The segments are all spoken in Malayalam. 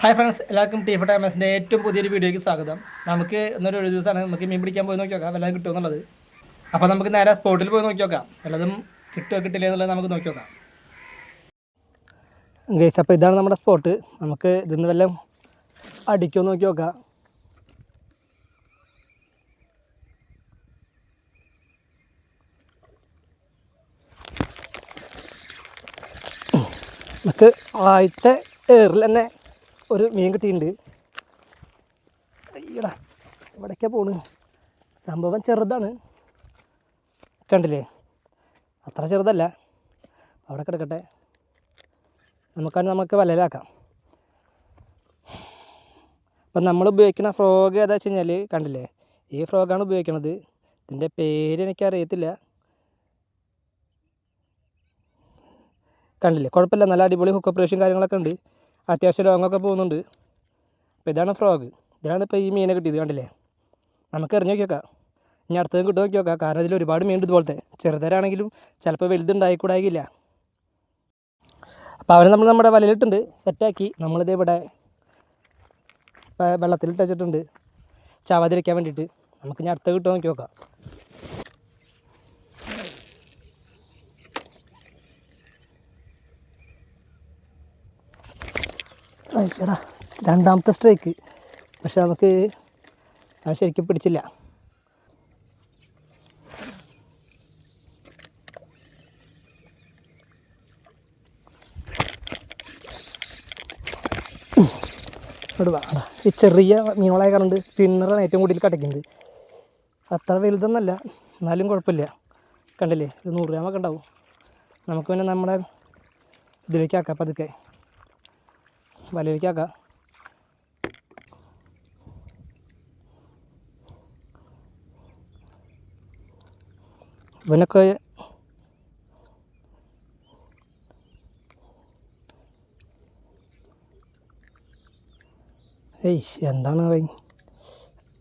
ഹായ് ഫ്രണ്ട്സ് എല്ലാവർക്കും ടീഫ് ടൈമേഴ്സിന്റെ ഏറ്റവും പുതിയൊരു വീഡിയോയ്ക്ക് സ്വാഗതം. നമുക്ക് ഇന്നൊരു ഒരു ദിവസമാണ് നമുക്ക് മീൻ പിടിക്കാൻ പോയി നോക്കി നോക്കാം. വല്ലതും കിട്ടുമോ എന്നുള്ളത്? അപ്പോൾ നമുക്ക് നേരെ സ്പോട്ടിൽ പോയി നോക്കി നോക്കാം. വല്ലതും കിട്ടുമോ കിട്ടില്ല എന്നുള്ളത് നമുക്ക് നോക്കി നോക്കാം. ഗൈസ് അപ്പോൾ ഇതാണ് നമ്മുടെ സ്പോട്ട് നമുക്ക് ഇതിന്ന് വല്ലതും അടിക്കുമോ നോക്കി നോക്കാം. നമുക്ക് ആദ്യത്തെ ഏറിൽ തന്നെ ഒരു മീൻ കിട്ടിയിട്ടുണ്ട്. അയ്യടാ ഇവിടേക്കാ പോണ്? സംഭവം ചെറുതാണ്. കണ്ടില്ലേ? അത്ര ചെറുതല്ല. അവിടെ കിടക്കട്ടെ. നമുക്കത് നമുക്ക് വലയിലാക്കാം. അപ്പം നമ്മൾ ഉപയോഗിക്കുന്ന ഫ്രോഗ് ഏതാ വെച്ച് കഴിഞ്ഞാൽ കണ്ടില്ലേ? ഈ ഫ്രോഗാണ് ഉപയോഗിക്കുന്നത് ഇതിന്റെ പേര് എനിക്കറിയത്തില്ല. കണ്ടില്ലേ? കുഴപ്പമില്ല. നല്ല അടിപൊളി ഹുക്ക് ഓപ്പറേഷൻ കാര്യങ്ങളൊക്കെ ഉണ്ട്. അത്യാവശ്യം ലോങ്ങൊക്കെ പോകുന്നുണ്ട്. അപ്പോൾ ഇതാണ് ഫ്രോഗ്. ഇതിലാണ് ഇപ്പോൾ ഈ മീനെ കിട്ടിയത് കണ്ടില്ലേ? നമുക്ക് എറിഞ്ഞ് നോക്കി നോക്കാം. ഇനി അടുത്തതും കിട്ടും നോക്കി നോക്കാം. കാരണം ഇതിൽ ഒരുപാട് മീൻ ഇതുപോലത്തെ. ചെറുതരാണെങ്കിലും ചിലപ്പോൾ വലുതുണ്ടായിക്കൂടായില്ല. അപ്പോൾ അവനെ നമ്മൾ നമ്മുടെ വലയിലിട്ടുണ്ട്. സെറ്റാക്കി നമ്മളിത് ഇവിടെ വെള്ളത്തിലിട്ട് വെച്ചിട്ടുണ്ട്. ചാവാതിരിക്കാൻ വേണ്ടിയിട്ട്. നമുക്ക് ഇനി അടുത്ത കിട്ടുമോ നോക്കി നോക്കാം. അയ്യടാ രണ്ടാമത്തെ സ്ട്രൈക്ക് പക്ഷെ നമുക്ക് അത് ശരിക്കും പിടിച്ചില്ല. ഇവിടെ ഈ ചെറിയ മീനുകളായ കറണ്ട് സ്പിന്നറാണ് ഏറ്റവും കൂടുതൽ കടയ്ക്കുന്നത് അത്ര വലുതൊന്നല്ല. എന്നാലും കുഴപ്പമില്ല. കണ്ടില്ലേ? ഒരു നൂറ് ഗ്രാമൊക്കെ ഉണ്ടാവും. നമുക്ക് പിന്നെ നമ്മുടെ ഇതിലേക്ക് ആക്കാം പതുക്കെ. വലയിലേക്ക് ആക്കാം ഇവനൊക്കെ ഏയ് എന്താണ് അവൻ?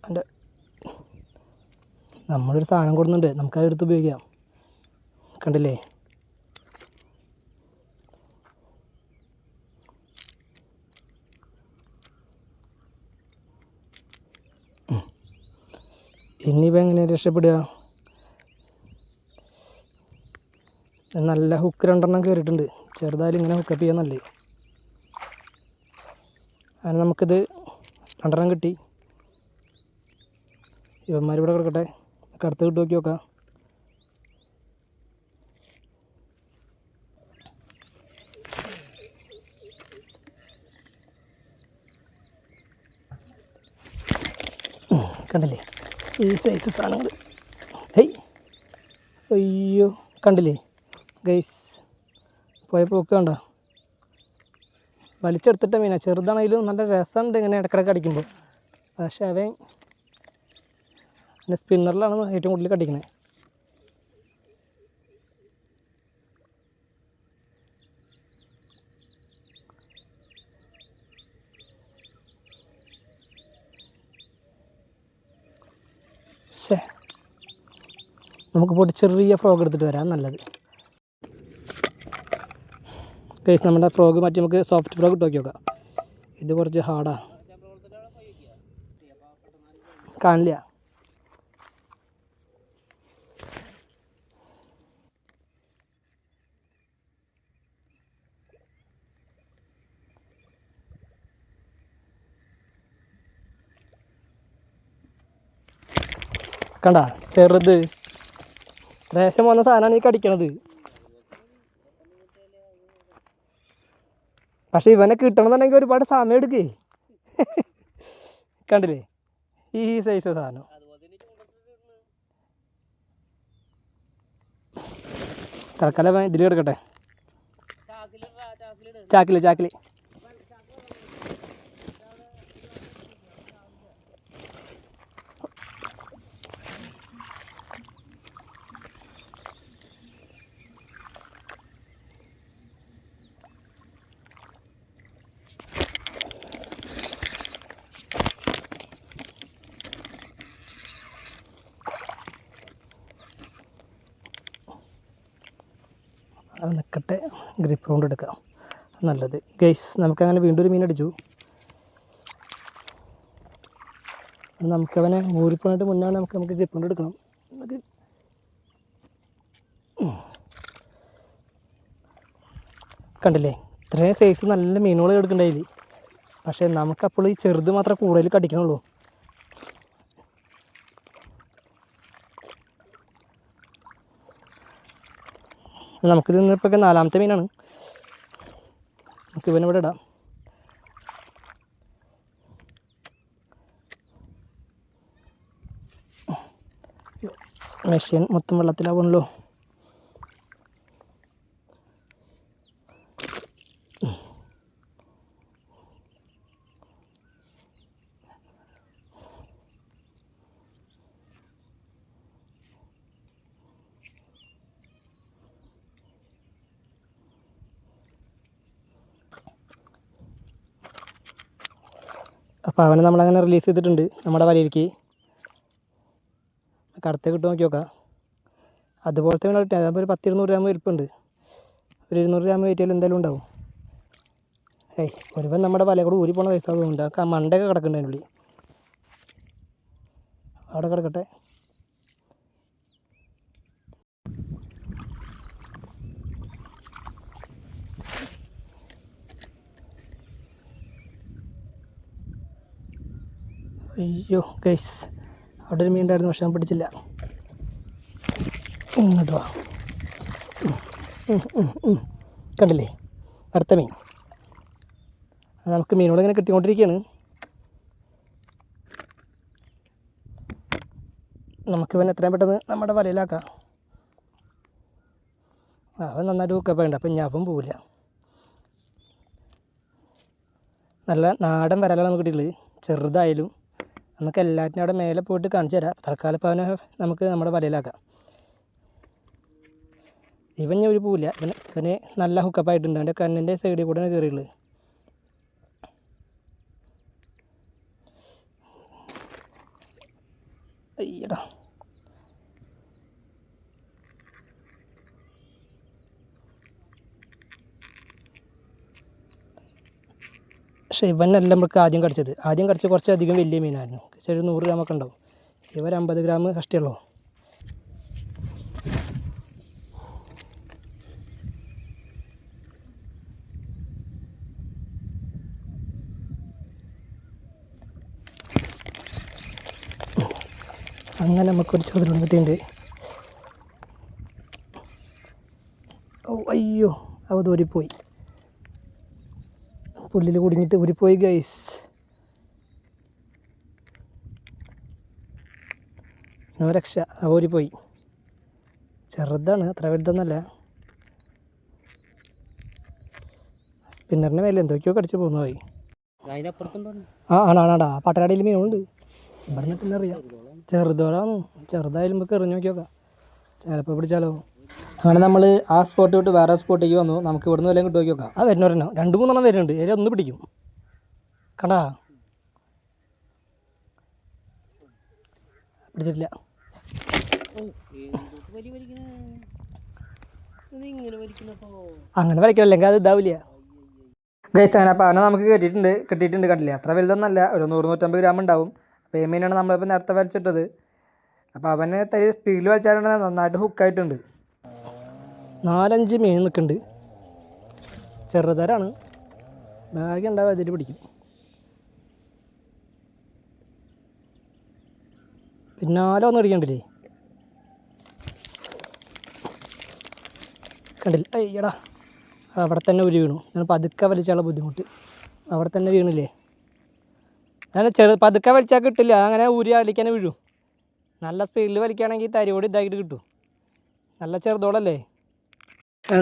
എന്റെ നമ്മളൊരു സാധനം കൊടുക്കുന്നുണ്ട്. നമുക്കത് എടുത്ത് ഉപയോഗിക്കാം. കണ്ടില്ലേ? രക്ഷപ്പെടുക. നല്ല ഹുക്ക് രണ്ടെണ്ണം കയറിയിട്ടുണ്ട് ചെറുതായാലും ഇങ്ങനെ ഹുക്കപ്പ് ചെയ്യാൻ നല്ലേ അങ്ങനെ നമുക്കിത് രണ്ടെണ്ണം കിട്ടി. ഇവന്മാരിവിടെ കിടക്കട്ടെ. കറുത്ത് കിട്ടു നോക്കി നോക്കാം. കണ്ടില്ലേ? ഈ സൈസ് സാധനങ്ങൾ ഹെയ്. അയ്യോ കണ്ടില്ലേ? ഗൈസ് പോയപ്പോൾ ഒക്കെ കണ്ടോ? വലിച്ചെടുത്തിട്ട മീനാ. ചെറുതാണെങ്കിലും നല്ല രസമുണ്ട് ഇങ്ങനെ ഇടക്കിടക്ക് അടിക്കുമ്പോൾ. പക്ഷേ അവൻ പിന്നെ സ്പിന്നറിലാണ് ഏറ്റവും കൂടുതൽ കടിക്കുന്നത് നമുക്ക് പോയിട്ട് ചെറിയ ഫ്രോഗ് എടുത്തിട്ട് വരാം നല്ലത്. കേസ് നമ്മുടെ ഫ്രോഗ് മാറ്റി നമുക്ക് സോഫ്റ്റ് ഫ്രോഗ് ഇട്ട് നോക്കി നോക്കാം. ഇത് കുറച്ച് ഹാർഡാണ് കാണില്ല. കണ്ട? ചെറുത്. റേഷൻ വന്ന സാധനമാണ് ഈ കടിക്കണത്. പക്ഷെ ഇവനെ കിട്ടണമെന്നുണ്ടെങ്കിൽ ഒരുപാട് സമയം എടുക്കേ. കണ്ടില്ലേ? ഈ സൈസ് സാധനം. തൽക്കാലം ഇതിൽ കിടക്കട്ടെ. ചാക്കിൽ ചാക്കിൽ. അത് നിൽക്കട്ടെ ഗ്രിപ്പ് കൊണ്ട് എടുക്കാം. നല്ലത്. ഗൈസ് നമുക്കങ്ങനെ വീണ്ടും ഒരു മീനടിച്ചു. നമുക്കവനെ ഊരിപ്പോണിട്ട് മുന്നാണ് നമുക്ക് നമുക്ക് ഗ്രിപ്പ് കൊണ്ട് എടുക്കണം. നമുക്ക് കണ്ടില്ലേ? ഇത്രയും സൈസ് നല്ല മീനുകൾ കിടക്കണ്ടായില്ലേ പക്ഷേ നമുക്കപ്പോൾ ഈ ചെറുത് മാത്രമേ കൂടുതൽ കടിക്കണുള്ളൂ. നമുക്കിത് ഇന്നിപ്പോൾ നാലാമത്തെ മീനാണ്. നമുക്ക് ഇവനെ ഇവിടെ ഇടാം മെഷീൻ മൊത്തം വെള്ളത്തിലാവണല്ലോ അപ്പോൾ അവനെ നമ്മളങ്ങനെ റിലീസ് ചെയ്തിട്ടുണ്ട് നമ്മുടെ വലയിലേക്ക്. കടത്തെ കിട്ടും നോക്കി നോക്കാം. അതുപോലത്തെ വേണം കിട്ടിയാൽ അതാകുമ്പോൾ ഒരു പത്തിരുന്നൂറ് ഗ്രാം വലിപ്പമുണ്ട് ഒരു ഇരുന്നൂറ് ഗ്രാം വെയിറ്റിൽ എന്തായാലും ഉണ്ടാവും. ഏയ് ഒരുവൻ നമ്മുടെ വല കൂടെ ഊരി പോണ പൈസ ഉണ്ട് ആ മണ്ടയൊക്കെ കിടക്കുന്നുണ്ട് അതിനുള്ളിൽ. അവിടെ കിടക്കട്ടെ. അയ്യോ ഗൈസ് അവിടെ ഒരു മീനുണ്ടായിരുന്നു പക്ഷെ ഞാൻ പിടിച്ചില്ല. ഇങ്ങോട്ട് വാ. കണ്ടില്ലേ? അടുത്ത മീൻ. നമുക്ക് മീനോട് ഇങ്ങനെ കിട്ടിക്കൊണ്ടിരിക്കുകയാണ്. നമുക്ക് ഇവൻ എത്രയും പെട്ടെന്ന് നമ്മുടെ വലയിലാക്കാം. അവൻ നന്നായിട്ട് കുക്കപ്പുണ്ട് അപ്പം ഞാൻ പോവില്ല. നല്ല നാടൻ വരലാണ് നമുക്ക് കിട്ടിയിട്ടുള്ളത്. ചെറുതായാലും നമുക്ക് എല്ലാറ്റിനും അവിടെ മേലെ പോയിട്ട് കാണിച്ചു തരാം. തൽക്കാലം ഇപ്പോൾ അവനെ നമുക്ക് നമ്മുടെ വലയിലാക്കാം. ഇവൻ ഒരു പൂല ഇവന് ഇവന് നല്ല ഹുക്കപ്പായിട്ടുണ്ട് അവന്റെ കണ്ണിന്റെ സൈഡിൽ കൂടെയാണ് കയറിയുള്ളത് അയ്യടാ. പക്ഷേ ഇവനല്ല നമുക്ക് ആദ്യം കടിച്ചത്. ആദ്യം കടിച്ച കുറച്ചധികം വലിയ മീനായിരുന്നു. ചെറിയ നൂറ് ഗ്രാമൊക്കെ ഉണ്ടാവും. ഇവർ അമ്പത് ഗ്രാം കഷ്ടിയുള്ളൂ? അങ്ങനെ നമുക്കൊരു ചതുരം കിട്ടിയിട്ടുണ്ട്. ഓ അയ്യോ അവ ദൂരിപ്പോയി പുല്ലിൽ കുടുങ്ങിയിട്ട് ഊരിപ്പോയി ഗൈസ് നോ രക്ഷ. അവ പോയി. ചെറുതാണ് അത്ര വലുതൊന്നല്ല. സ്പിന്നറിന്റെ മേലെ എന്തൊക്കെയോ കടിച്ചു പോകുന്നു പോയി. ആ ആണാണാടാ പട്ടരാടിയിൽ മീനുണ്ട്. ഇവിടെ നിന്ന് പിന്നെ അറിയാം. ചെറുതോളാണ് ചെറുതായാലും നമുക്ക് എറിഞ്ഞു നോക്കി നോക്കാം. ചിലപ്പോൾ പിടിച്ചാലോ? അങ്ങനെ നമ്മൾ ആ സ്പോട്ട് വിട്ട് വേറെ സ്പോട്ടേക്ക് വന്നു. നമുക്ക് ഇവിടുന്ന് വല്ലതും നോക്കി നോക്കാം. ആ വരുന്നവരെണ്ണം രണ്ട് മൂന്നെണ്ണം വരുന്നുണ്ട്. ഇതിൽ ഒന്ന് പിടിക്കും. കണ്ടാ? പിടിച്ചിട്ടില്ല. അങ്ങനെ വലിക്കണല്ലെങ്കിൽ അത് ഇതാവില്ല. ഗൈസ് അങ്ങനെ അപ്പോൾ അവനെ നമുക്ക് കിട്ടിയിട്ടുണ്ട്. കിട്ടിയിട്ടുണ്ട് കണ്ടില്ലേ? അത്ര വലുതൊന്നല്ല. ഒരു നൂറ് നൂറ്റമ്പത് ഗ്രാം ഉണ്ടാവും. അപ്പോൾ ഈ മീനാണ് നമ്മളിപ്പോൾ നേരത്തെ വലിച്ചിട്ടത് അപ്പോൾ അവനെ തരി സ്പീഡിൽ വലിച്ചാലുണ്ട് നന്നായിട്ട് ഹുക്കായിട്ടുണ്ട് നാലഞ്ച് മീൻ നിൽക്കുന്നുണ്ട് ചെറുതരാണ്. ബാഗ് ഉണ്ടാവും അതിൽ പിടിക്കും. പിന്നാലെ ഒന്നും അടിക്കണ്ടില്ലേ? കണ്ടില്ല. അയ്യടാ. അവിടെ തന്നെ ഒരു വീണു. ഞാൻ പതുക്കെ വലിച്ചാലുള്ള ബുദ്ധിമുട്ട്. അവിടെ തന്നെ വീണില്ലേ? ഞാൻ ചെറു പതുക്കെ വലിച്ചാൽ കിട്ടില്ല. അങ്ങനെ ഊരി അടിക്കാൻ വീഴും. നല്ല സ്പീഡിൽ വലിക്കുകയാണെങ്കിൽ തരിയോട് ഇതാക്കിയിട്ട് കിട്ടും. നല്ല ചെറുതോളല്ലേ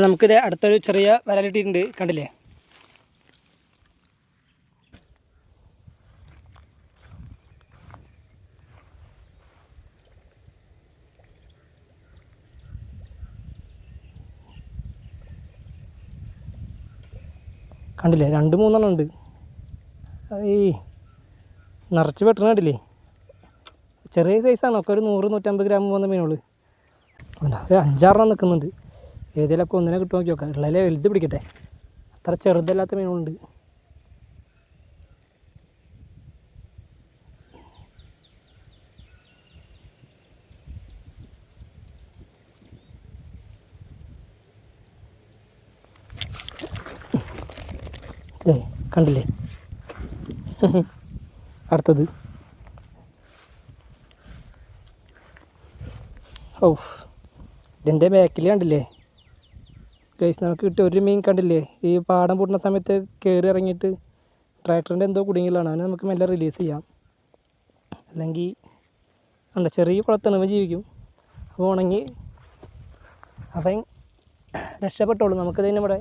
നമുക്കിത് അടുത്തൊരു ചെറിയ വരലിട്ടിട്ടുണ്ട്. കണ്ടില്ലേ? കണ്ടില്ലേ? രണ്ട് മൂന്നെണ്ണം ഉണ്ട്. ഈ നിറച്ച് വെട്ടണ കണ്ടില്ലേ? ചെറിയ സൈസാണ് ഒക്കെ ഒരു നൂറ് നൂറ്റമ്പത് ഗ്രാം വന്ന മീനുകൾ ഒരു അഞ്ചാറെണ്ണം നിൽക്കുന്നുണ്ട് ഏതെങ്കിലുമൊക്കെ ഒന്നിനെ കിട്ടുമോ നോക്കി നോക്കാം. ഉള്ളതിലെ വലുത് പിടിക്കട്ടെ. അത്ര ചെറുതല്ലാത്ത മീനുകളുണ്ട്. കണ്ടില്ലേ? അടുത്തത്. ഓ ഇതിന്റെ ബാക്കിൽ കണ്ടില്ലേ? ഗൈസ് നമുക്ക് കിട്ടിയ ഒരു മീൻ കണ്ടില്ലേ? ഈ പാടം പൂട്ടുന്ന സമയത്ത് കയറി ഇറങ്ങിയിട്ട് ട്രാക്ടറിന്റെ എന്തോ കുടുങ്ങിയിലാണ് അവനെ നമുക്ക് മെല്ലെ റിലീസ് ചെയ്യാം. അല്ലെങ്കിൽ അല്ല ചെറിയ കുളത്തിണവ് ജീവിക്കും. അപ്പോൾ ഉണങ്ങി അവൻ രക്ഷപ്പെട്ടോളൂ. നമുക്കത് നമ്മുടെ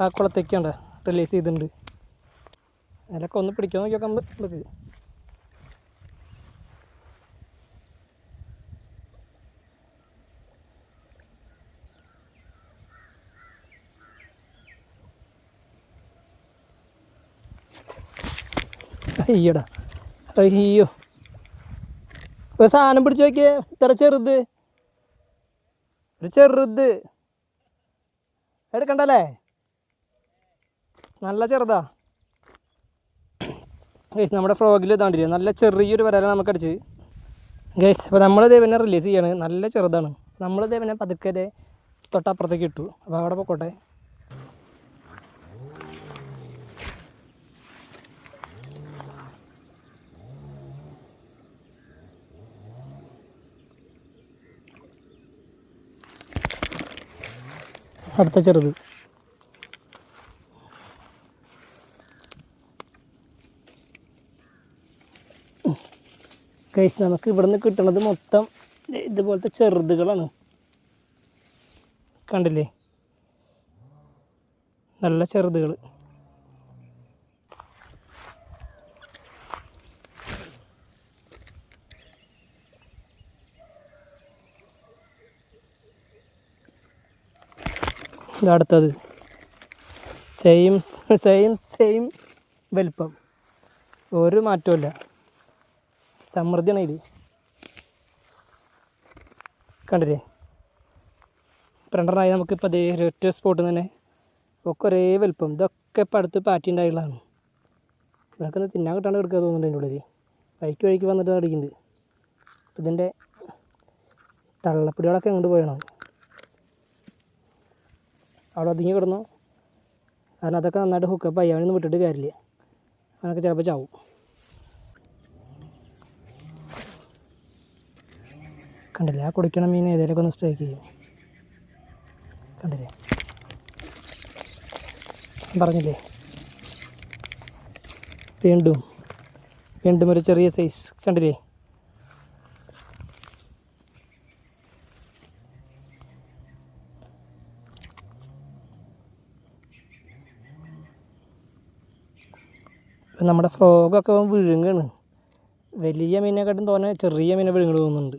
ആ കുളത്തേക്കാണ്ട് റിലീസ് ചെയ്തിട്ടുണ്ട്. അതിലൊക്കെ ഒന്ന് പിടിക്കാൻ നോക്കിയൊക്കെ നമുക്ക് അയ്യടാ. അയ്യോ. ഒരു സാധനം പിടിച്ച് നോക്കിയേ. ഇത്ര ചെറുത്. ഒരു ചെറുത്. എടുക്കണ്ടല്ലേ? നല്ല ചെറുതാ. ഗൈസ് നമ്മുടെ ഫ്രോഗിൽ ഇതാണ്ടില്ലേ നല്ല ചെറിയൊരു വരല നമുക്കടിച്ച്. ഗൈസ് അപ്പോൾ നമ്മൾ ദേവനെ റിലീസ് ചെയ്യാണ്. നല്ല ചെറുതാണ്. നമ്മൾ ദേവനെ പതുക്കെ തൊട്ടപ്പുറത്തേക്ക് ഇട്ടു. അപ്പോൾ അവിടെ പൊക്കോട്ടെ. അടുത്ത ചെറുത്. കഴിച്ച് നമുക്ക് ഇവിടുന്ന് കിട്ടുന്നത് മൊത്തം ഇതുപോലത്തെ ചെറുതുകളാണ്. കണ്ടില്ലേ? നല്ല ചെറുതുകൾ അടുത്തത്. സെയിം സെയിം സെയിം വലിപ്പം. ഒരു മാറ്റമില്ല സമൃദ്ധിയാണ് ഇത്. കണ്ടില്ലേ? രണ്ടെണ്ണമായി നമുക്കിപ്പോൾ അതേ ഒറ്റ സ്പോട്ട് തന്നെ ഒക്കെ ഒരേ വലുപ്പം. ഇതൊക്കെ ഇപ്പം അടുത്ത് പാറ്റിണ്ടായുള്ളതാണ് ഒന്ന് തിന്നാൻ കിട്ടാണ്ട് കിടക്കുക തോന്നുന്നുണ്ട് എന്റെ ഉള്ളിൽ വഴിക്ക് വഴിക്ക് വന്നിട്ട് അടിക്കുന്നുണ്ട് അപ്പം ഇതിന്റെ തള്ളപ്പിടികളൊക്കെ അങ്ങോട്ട് പോയണം. അവിടെ ഒതുങ്ങി കിടന്നു. കാരണം അതൊക്കെ നന്നായിട്ട് ഹുക്കപ്പ് ആയി. അവനൊന്നും വിട്ടിട്ട് കാര്യമില്ല. അവനൊക്കെ ചിലപ്പോൾ ചാവും. കണ്ടില്ലേ? ആ കുടിക്കണ മീൻ ഏതെങ്കിലുമൊക്കെ ഒന്ന് സ്ട്രൈക്ക് ചെയ്യും. കണ്ടില്ലേ? പറഞ്ഞില്ലേ? വീണ്ടും വീണ്ടും ഒരു ചെറിയ സൈസ് കണ്ടില്ലേ? നമ്മുടെ ഫ്രോഗൊക്കെ വിഴുങ്ങാണ്. വലിയ മീനെക്കാട്ടും തോന്നെ ചെറിയ മീനെ വിഴുങ്ങൽ തോന്നുന്നുണ്ട്.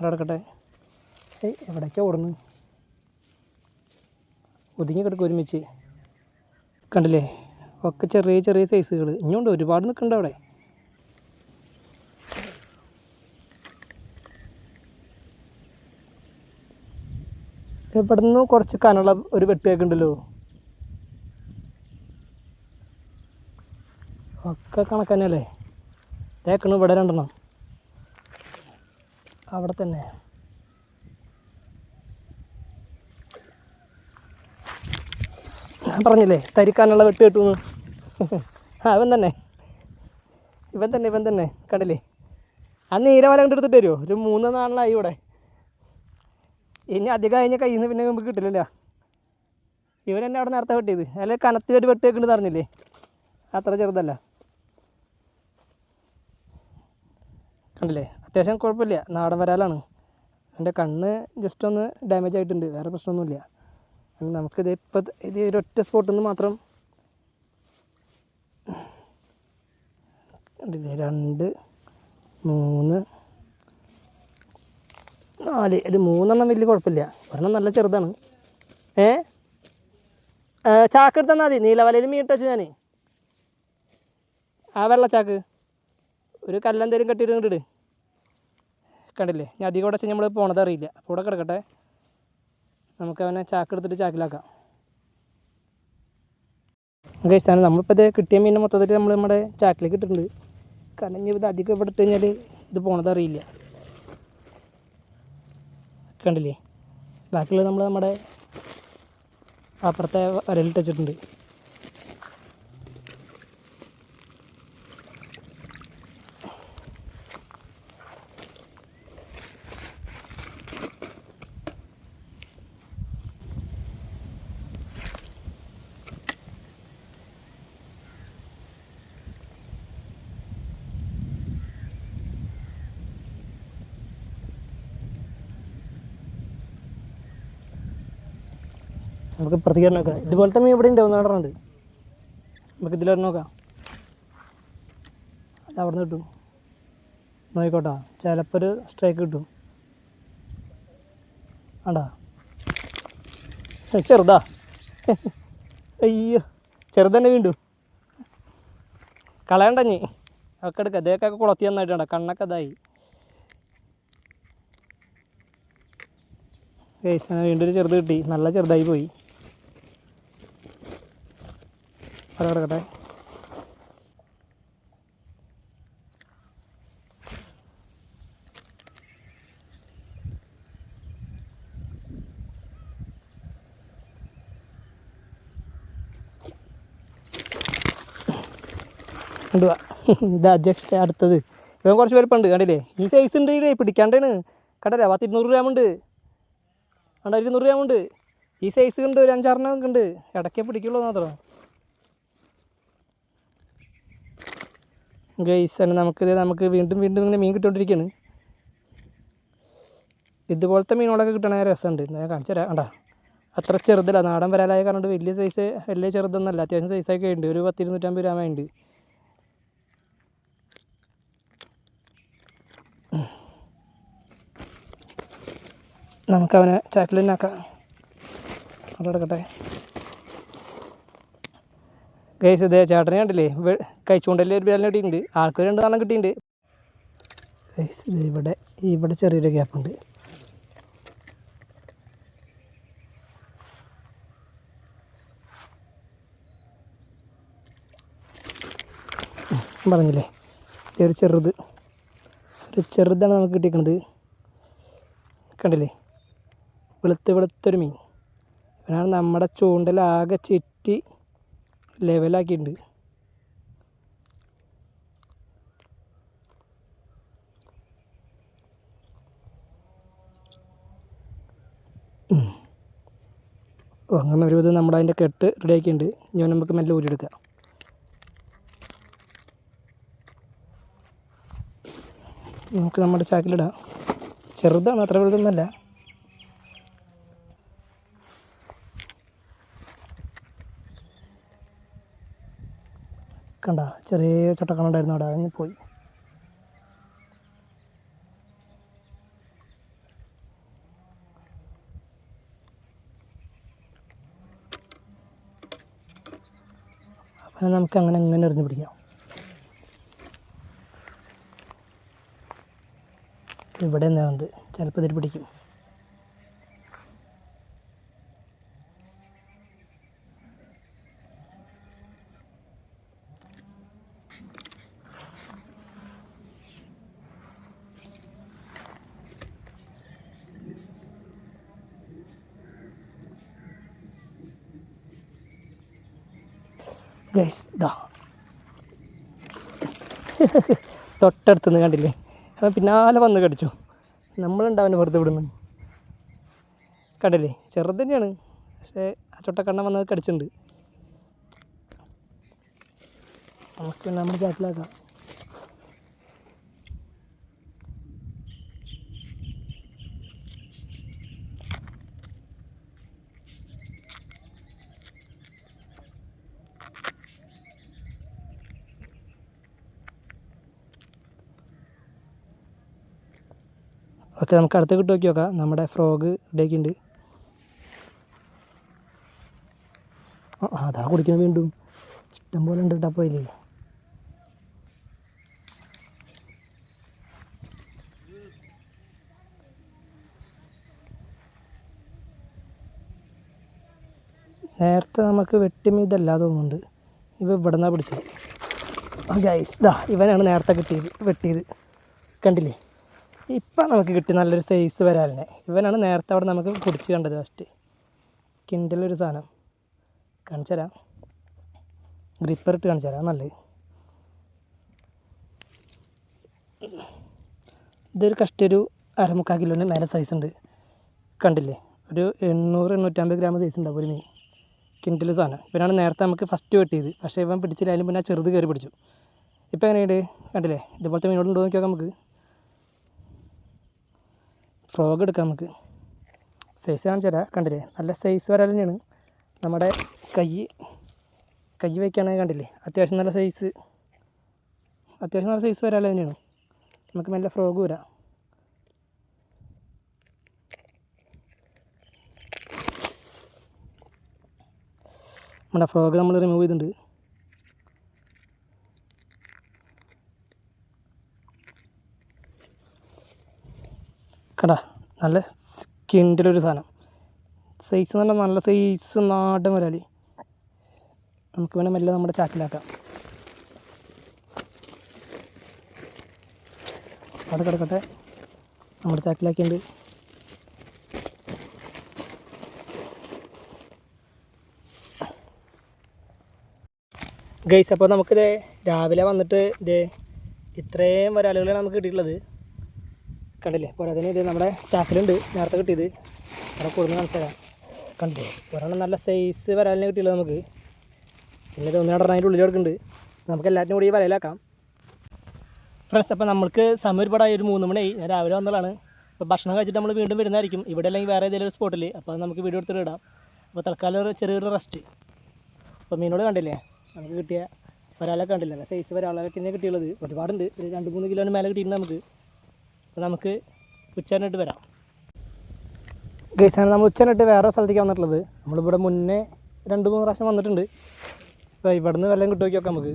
അവിടെ കിടക്കട്ടെ ഏയ് എവിടേക്കാണ് ഓടുന്നു? ഒതുങ്ങി കിടക്കും ഒരുമിച്ച്. കണ്ടില്ലേ? ഒക്കെ ചെറിയ ചെറിയ സൈസുകൾ ഇനിയുണ്ട് ഒരുപാട് നിൽക്കുന്നുണ്ട് അവിടെ. ഇവിടെ നിന്ന് കുറച്ച് കനുള്ള ഒരു വെട്ടിയൊക്കെ ഉണ്ടല്ലോ. ഒക്കെ കണക്ക് തന്നെയല്ലേ? ഇവിടെ രണ്ടെണ്ണം. അവിടെ തന്നെ. ഞാൻ പറഞ്ഞില്ലേ തരിക്കാനുള്ള വെട്ട് കിട്ടുന്നു ആ അവൻ തന്നെ. ഇവൻ തന്നെ ഇവൻ തന്നെ. കണ്ടില്ലേ? ആ നീലവല കണ്ട് എടുത്തിട്ട് തരുമോ ഒരു മൂന്ന് നാളിലായി ഇവിടെ. ഇനി അധികം കഴിഞ്ഞ കയ്യിൽ നിന്ന് പിന്നെ നമുക്ക് കിട്ടില്ലല്ലോ. ഇവൻ എന്നെ അവിടെ നേരത്തെ വെട്ടിയത്. അല്ലെ കനത്തി ഒരു വെട്ട് വെക്കുന്നുണ്ട് പറഞ്ഞില്ലേ അത്ര ചെറുതല്ല. കണ്ടില്ലേ? അത്യാവശ്യം കുഴപ്പമില്ല. നാടൻ വരാലാണ്. എന്റെ കണ്ണ് ജസ്റ്റ് ഒന്ന് ഡാമേജ് ആയിട്ടുണ്ട്. വേറെ പ്രശ്നമൊന്നുമില്ല. നമുക്കിത് ഇപ്പം ഇത് ഒരു ഒറ്റ സ്പോട്ടിൽ നിന്ന് മാത്രം രണ്ട് മൂന്ന് നാല്. ഒരു മൂന്നെണ്ണം വലിയ കുഴപ്പമില്ല. ഒരെണ്ണം നല്ല ചെറുതാണ്. ഏ? ചാക്ക് എടുത്താൽ മതി. നീലവലയിൽ മീൻ ഇട്ടു ഞാൻ ആ വെള്ളച്ചാക്ക്. ഒരു കല്ലെന്തേലും കെട്ടിയിട്ട് ഇങ്ങോട്ട് കണ്ടില്ലേ? ഞാൻ അധികം ഇവിടെ വെച്ച് നമ്മൾ പോണത് അറിയില്ല. അപ്പോൾ ഇവിടെ കിടക്കട്ടെ. നമുക്ക് അവനെ ചാക്ക് എടുത്തിട്ട് ചാക്കിലാക്കാം. കഴിച്ചാണ് നമ്മളിപ്പോൾ ഇത് കിട്ടിയ മീനെ മൊത്തത്തിൽ നമ്മൾ നമ്മുടെ ചാക്കിലേക്ക് ഇട്ടിട്ടുണ്ട്. കാരണം ഇനി ഇത് അധികം ഇവിടെ ഇട്ട് കഴിഞ്ഞാൽ ഇത് പോണത് അറിയില്ല. കണ്ടില്ലേ? ബാക്കിയുള്ളത് നമ്മൾ നമ്മുടെ അപ്പുറത്തെ വരലിട്ട് വെച്ചിട്ടുണ്ട്. നമുക്ക് പ്രതികരണം നോക്കാം. ഇതുപോലത്തെ മീൻ ഇവിടെ ഉണ്ടാവും ഒന്നാടറുണ്ട് നമുക്ക് ഇതിലൊരു നോക്കാം. അത് അവിടെ നിന്ന് കിട്ടും. നോക്കിക്കോട്ടാ. ചിലപ്പോൾ ഒരു സ്ട്രൈക്ക് കിട്ടും. ആണ്ടാ. ചെറുതാ. അയ്യോ ചെറുതന്നെ വീണ്ടും. നീ. ഒക്കെ എടുക്കുക ഇതേക്കൊക്കെ കുളത്തി നന്നായിട്ടുണ്ട് കണ്ണൊക്കെ ഇതായി. ഏശന വീണ്ടും ഒരു ചെറുത് കിട്ടി. നല്ല ചെറുതായി പോയി. അവിടെ കിടക്കട്ടെ ഇതാ അജക്സ്റ്റ് അടുത്തത്. ഇവൻ കുറച്ച് വലുപ്പമുണ്ട് കണ്ടില്ലേ? ഈ സൈസ് ഉണ്ട് ഇല്ലേ? പിടിക്കാണ്ടാണ്. കണ്ടല്ലേ? പത്ത് ഇരുന്നൂറ് ഗ്രാം ഉണ്ട്. കണ്ട? ഇരുന്നൂറ് ഗ്രാം ഉണ്ട്. ഈ സൈസ് ഉണ്ട് ഒരു അഞ്ചാറെണ്ണം ഉണ്ട്. ഇടയ്ക്കേ പിടിക്കുള്ളൂ മാത്രം. ഗൈസ് ആണ് നമുക്കിത് നമുക്ക് വീണ്ടും വീണ്ടും ഇങ്ങനെ മീൻ കിട്ടിക്കൊണ്ടിരിക്കുകയാണ് ഇതുപോലത്തെ മീനുകളൊക്കെ കിട്ടണ രസമുണ്ട്. ഞാൻ കാണിച്ചു തരാം. കണ്ടാ? അത്ര ചെറുതല്ല. നാടൻ വരാലായ കാരണം വലിയ സൈസ് വലിയ ചെറുതൊന്നുമല്ല. അത്യാവശ്യം സൈസൊക്കെ ഉണ്ട്. ഒരു പത്തിരുന്നൂറ്റമ്പത് ഗ്രാമേ ഉണ്ട്. നമുക്കവനെ ആക്കാം. അവിടെ കിടക്കട്ടെ ഗൈസ് ഇതേ ചേട്ടനെ കണ്ടില്ലേ? കഴിച്ചുകൊണ്ടല്ലേ ഒരു ബിരലിന് കിട്ടിയിട്ടുണ്ട്. ആൾക്കൊരു രണ്ട് നാളം കിട്ടിയിട്ടുണ്ട്. ഗൈസ് ഇത് ഇവിടെ ഇവിടെ ചെറിയൊരു ഗ്യാപ്പുണ്ട് പറഞ്ഞില്ലേ? ഒരു ചെറുത്. ഒരു ചെറുതാണ് നമുക്ക് കിട്ടിയിരിക്കുന്നത് കണ്ടില്ലേ? വെളുത്ത് വെളുത്തൊരു മീൻ. ഇവനാണ് നമ്മുടെ ചൂണ്ടലാകെ ചെറ്റി ലെവലാക്കിയിട്ടുണ്ട് അങ്ങനെ ഒരു വിധം നമ്മുടെ അതിന്റെ കെട്ട് റെഡിയാക്കിയിട്ടുണ്ട് ഇനി നമുക്ക് മെല്ലെ ഊരിയെടുക്കാം. നമുക്ക് നമ്മുടെ ചാക്കിലിടാം. ചെറുതാണ് അത്ര വലുതൊന്നല്ല കണ്ട ചെറിയ ചട്ടക്കണുണ്ടായിരുന്നു അവിടെ അങ്ങ് പോയി. അപ്പം നമുക്ക് അങ്ങനെ അങ്ങനെ എറിഞ്ഞു പിടിക്കാം. ഇവിടെ നിന്നാണ് ചിലപ്പോൾ ഇതിൽ പിടിക്കും. ഗൈസ് ഇതാ തൊട്ടടുത്തുനിന്ന് കണ്ടില്ലേ? അവൻ പിന്നാലെ വന്ന് കടിച്ചു. നമ്മളുണ്ടാവനെ വെറുതെ വിടുന്നു. കണ്ടില്ലേ? ചെറുത് തന്നെയാണ്. പക്ഷേ ആ ചൊട്ടക്കണ്ണ വന്നത് കടിച്ചിട്ടുണ്ട്. നമുക്ക് നമ്മുടെ ചാക്കിലാക്കാം ഓക്കെ നമുക്ക് അടുത്ത് കിട്ടി നോക്കി നോക്കാം. നമ്മുടെ ഫ്രോഗ് ആ അതാ കുടിക്കണം വീണ്ടും. ഇഷ്ടം പോലെ ഉണ്ട് കേട്ടോ പോയില്ലേ നേരത്തെ നമുക്ക് വെട്ടിമീതല്ല തോന്നുന്നുണ്ട്. ഇവ ഇവിടെ നിന്നാണ് പിടിച്ചത് ഗൈസ് ദാ ഇവനാണ് നേരത്തെ കിട്ടിയത് വെട്ടിയത്. കണ്ടില്ലേ? ഇപ്പം നമുക്ക് കിട്ടി നല്ലൊരു സൈസ് വരാലിനെ. ഇവനാണ് നേരത്തെ അവിടെ നമുക്ക് പിടിച്ച് കണ്ടത് ഫസ്റ്റ് കിൻഡലൊരു സാധനം. കാണിച്ചു തരാം. ഗ്രിപ്പർ ഇട്ട് കാണിച്ചു തരാം. നല്ലത്. ഇതൊരു കഷ്ടൊരു അരമുക്കാൽ കിലോന് മേലെ സൈസ് ഉണ്ട്. കണ്ടില്ലേ? ഒരു എണ്ണൂറ് എണ്ണൂറ്റമ്പത് ഗ്രാം സൈസ് ഉണ്ടാവും ഒരു മീൻ കിൻഡിൽ സാധനം. ഇവനാണ് നേരത്തെ നമുക്ക് ഫസ്റ്റ് വെട്ടിയത്. പക്ഷേ ഇവൻ പിടിച്ചില്ല. അതിലും പിന്നെ ചെറുത് കയറി പിടിച്ചു. ഇപ്പം എങ്ങനെയുണ്ട്? കണ്ടില്ലേ? ഇതുപോലത്തെ മീനോട് ഉണ്ടോ നോക്കിയാൽ നമുക്ക്. ഫ്രോഗ് എടുക്കാം നമുക്ക്. സൈസ് കാണിച്ചു തരാം. കണ്ടില്ലേ? നല്ല സൈസ് വരാൻ തന്നെയാണ്. നമ്മുടെ കൈ കൈ വയ്ക്കുകയാണെങ്കിൽ കണ്ടില്ലേ? അത്യാവശ്യം നല്ല സൈസ് അത്യാവശ്യം നല്ല സൈസ് വരാൻ തന്നെയാണ്. നമുക്ക് നല്ല ഫ്രോഗ് വരാം നമ്മുടെ ഫ്രോഗ് നമ്മൾ റിമൂവ് ചെയ്തിട്ടുണ്ട് കടാ നല്ല സ്കിന്റെ സാധനം. സൈസ് നല്ല നല്ല സൈസ് നാടൻ വരാൽ. നമുക്ക് വേണമെങ്കിൽ മെല്ലെ നമ്മുടെ ചാക്കിലാക്കാം. അവിടെ കിടക്കട്ടെ. നമ്മുടെ ചാക്കിലാക്കിയുണ്ട്. ഗൈസ് അപ്പോൾ നമുക്കിത് രാവിലെ വന്നിട്ട് ഇത് ഇത്രയും വരാലുകളാണ് നമുക്ക് കിട്ടിയിട്ടുള്ളത്. കണ്ടില്ലേ? പോരാതിന് ഇത് നമ്മുടെ ചാക്കിലുണ്ട്. നേരത്തെ കിട്ടിയത്. അവിടെ കൊടുന്ന് കാണിച്ചു കണ്ടു ഒരെണ്ണം നല്ല സൈസ് വരാലിനെ കിട്ടിയില്ല നമുക്ക്. പിന്നെ ഇത് അതിന്റെ ഉള്ളിൽ കിടക്കുന്നുണ്ട്. നമുക്ക് എല്ലാറ്റിനും കൂടി ഈ വലയിലാക്കാം. ഫ്രണ്ട്സ് അപ്പോൾ നമുക്ക് സമയം ഒരുപാടായി. ഒരു മൂന്ന് മണിയായി. ഞാൻ രാവിലെ വന്നതാണ്. അപ്പോൾ ഭക്ഷണം കഴിച്ചിട്ട് നമ്മൾ വീണ്ടും വരുന്നതായിരിക്കും. ഇവിടെ അല്ലെങ്കിൽ വേറെ ഏതെങ്കിലും ഒരു സ്പോട്ടിൽ അപ്പോൾ നമുക്ക് വീഡിയോ എടുത്തിട്ട് ഇടാം. അപ്പോൾ തൽക്കാലം ഒരു ചെറിയൊരു റെസ്റ്റ് അപ്പോൾ മീനോട് കണ്ടില്ലേ? നമുക്ക് കിട്ടിയ ഒരാളെ കണ്ടില്ല? സൈസ് ഒരാളെ തന്നെ കിട്ടിയുള്ളത്. ഒരുപാടുണ്ട്. ഒരു രണ്ട് മൂന്ന് കിലോന് മേലെ കിട്ടിയിട്ടുണ്ട് നമുക്ക്. അപ്പോൾ നമുക്ക് ഉച്ചനട്ട് വരാം. ഗൈസാണ് നമ്മൾ ഉച്ചനട്ട് വേറെ സ്ഥലത്തേക്ക് വന്നിട്ടുള്ളത്. നമ്മളിവിടെ മുന്നേ രണ്ട് മൂന്ന് പ്രാവശ്യം വന്നിട്ടുണ്ട്. അപ്പോൾ ഇവിടുന്ന് വെള്ളം കിട്ടുമോ നോക്കാം നമുക്ക്.